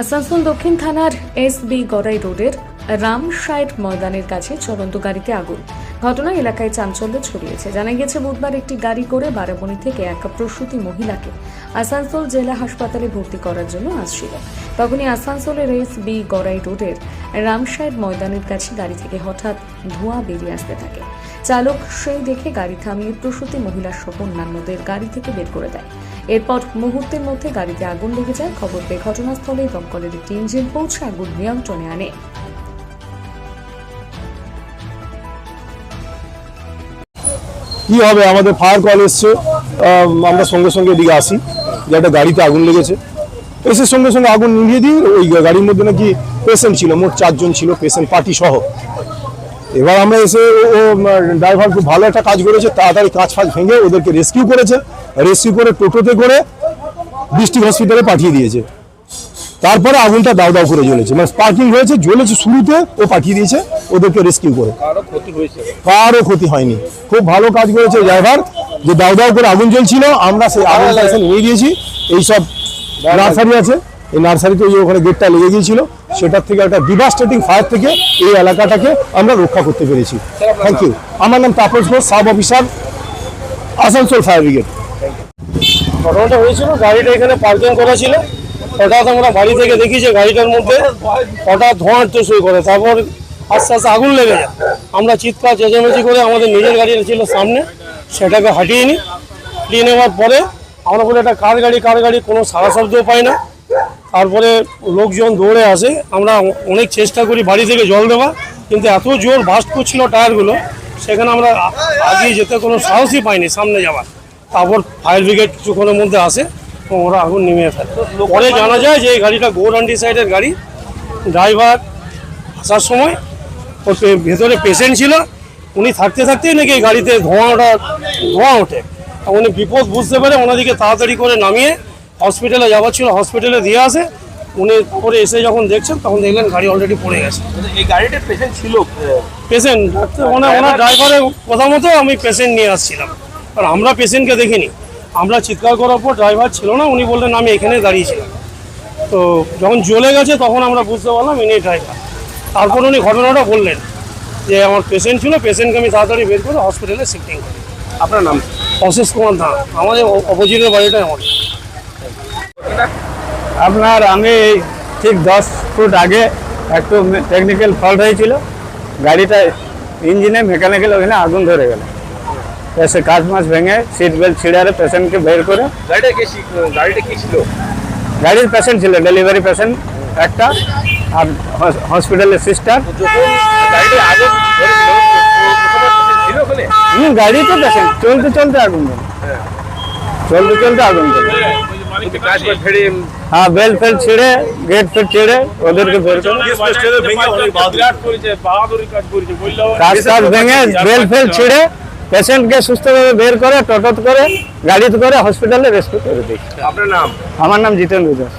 আসানসোল দক্ষিণ থানার S B Gorai রোডের রামসাইড ময়দানের কাছে চলন্ত গাড়িতে আগুন। ঘটনায় এলাকায় চাঞ্চল্য ছড়িয়েছে। জানা গেছে বুধবার একটি গাড়ি করে বারাবণী থেকে এক প্রসূতি মহিলাকে আসানসোল জেলা হাসপাতালে ভর্তি করার জন্য আসছিল। তখনই আসানসোলের এস বি গড়াই রোডের রামসাইড ময়দানের কাছে গাড়ি থেকে হঠাৎ ধোঁয়া বেরিয়ে আসতে থাকে। চালক সেই দেখে গাড়ি থামিয়ে প্রসূতি মহিলা সহ অন্যান্যদের গাড়ি থেকে বের করে দেয়। এরপর মুহূর্তের মধ্যে গাড়িতে আগুন লেগে যায়। খবর পেয়ে ঘটনাস্থলে দমকলের একটি ইঞ্জিন পৌঁছে আগুন নিয়ন্ত্রণে আনে। কি হবে? আমাদের ফায়ার কল এসছে। আমরা সঙ্গে সঙ্গে এদিকে আসি। যে একটা গাড়িতে আগুন লেগেছে। এসে সঙ্গে সঙ্গে আগুন নিভিয়ে দিই ওই গাড়ির মধ্যে নাকি পেশেন্ট ছিল, মোট চারজন ছিল পেশেন্ট পার্টি সহ। এবার আমরা এসে ও ড্রাইভার খুব ভালো একটা কাজ করেছে, তাড়াতাড়ি কাজ ফাজ ভেঙে ওদেরকে রেস্কিউ করেছে। রেস্কিউ করে টোটোতে করে ডিস্ট্রিক্ট হসপিটালে পাঠিয়ে দিয়েছে। তারপরে আগুনটা দাও দাও করে জ্বলেছে। মানে স্পার্কিং হয়েছে জ্বলেছে শুরুতে ও পাঠিয়ে দিয়েছে ওদেরকে রেস্কিউ করে। কারও ক্ষতি হয়নি। খুব ভালো কাজ করেছে ড্রাইভার যে দাও দাও করে আগুন জ্বলছিল আমরা সেই আগুনটা এসে নিয়ে গিয়েছি। এইসব নার্সারি আছে এই নার্সারিতে ওই ওখানে গেটটা লেগে গিয়েছিল সেটার থেকে একটা ডিভাস্টেটিং ফায়ার থেকে এই এলাকাটাকে আমরা রক্ষা করতে পেরেছি। থ্যাংক ইউ আমার নাম Tapas Ghosh sub officer Asansol fire brigade ঘটনাটা হয়েছিল গাড়িটা এখানে পার্কিং করা ছিল। হঠাৎ আমরা বাড়ি থেকে দেখি যে গাড়িটার মধ্যে হঠাৎ ধোঁয়ার তো শুরু করে, তারপর আস্তে আস্তে আগুন লেগে যায়। আমরা চিৎকার, চেঁচামেচি করে আমাদের নিজের গাড়িটা ছিল সামনে, সেটাকে হাঁটিয়ে নিই হাঁটিয়ে নেওয়ার পরে আমরা বলে, এটা কার গাড়ি কার গাড়ি, কোনো সারা শব্দও পাই না। তারপরে লোকজন দৌড়ে আসে, আমরা অনেক চেষ্টা করি বাড়ি থেকে জল দেওয়া কিন্তু এত জোর বাস্ট করছিল টায়ারগুলো, সেখানে আমরা আগিয়ে যেতে কোনো সাহসই পাইনি সামনে যাওয়ার। তারপর ফায়ার ব্রিগেড কিছুক্ষণের মধ্যে আসে ওরা আগুন নিমিয়ে ফেলে পরে জানা যায় যে এই গাড়িটা গৌরান্ডি সাইডের গাড়ি। ড্রাইভার আসার সময় ওর ভেতরে পেশেন্ট ছিল। উনি থাকতে থাকতেই নাকি এই গাড়িতে ধোঁয়া ওঠা ধোঁয়া ওঠে। উনি বিপদ বুঝতে পেরে ওনাদিকে তাড়াতাড়ি করে নামিয়ে হসপিটালে যাওয়ার ছিল হসপিটালে দিয়ে আসে। উনি পরে এসে যখন দেখছেন তখন দেখলেন গাড়ি অলরেডি পড়ে গেছে। এই গাড়িটার পেশেন্ট ছিল পেশেন্ট মানে ওনার ড্রাইভারের কথা মতো আমি পেশেন্ট নিয়ে আসছিলাম। আর আমরা পেশেন্টকে দেখিনি। আমরা চিৎকার করার পর ড্রাইভার ছিল না উনি বললেন আমি এখানে দাঁড়িয়েছিলাম তো যখন জ্বলে গেছে তখন আমরা বুঝতে পারলাম ইনি ড্রাইভার। তারপর উনি ঘটনাটা বললেন যে আমার পেশেন্ট ছিল পেশেন্টকে আমি তাড়াতাড়ি বের করে হসপিটালে শিফটিং করি। আপনার নাম? অশেষ কুমার ধান আমাদের অপোজিটের বাড়িটাই আমার। আপনার আমি ঠিক দশ ফুট আগে একটু টেকনিক্যাল ফল্ট হয়েছিল। গাড়িটা ইঞ্জিনে মেকানিক্যাল ওখানে আগুন ধরে গেল। এসে কাজ মাছ ভেঙে সিট বেল্ট ছিঁড়ারে পেশেন্টকে বের করে। গাড়িটা কে গাড়িটা কি ছিল? গাড়ির পেশেন্ট ছিল ডেলিভারি পেশেন্ট একটা আর হসপিটালের সিস্টার হুম গাড়িতে পেশেন্ট চলতে চলতে আগুন ধরে। চলতে চলতে আগুন ধরে। হ্যাঁ বেল ফেল ছিঁড়ে গেট ফেট ছিঁড়ে ওদেরকে বের করে। কাজ কাজ ভেঙে বেল ফেল ছিঁড়ে পেশেন্টকে সুস্থভাবে বের করে টোটোত করে গাড়িতে করে হসপিটালে রেস্কিউ করে দিই আপনার নাম? আমার নাম জিতেন্দ্র দাস।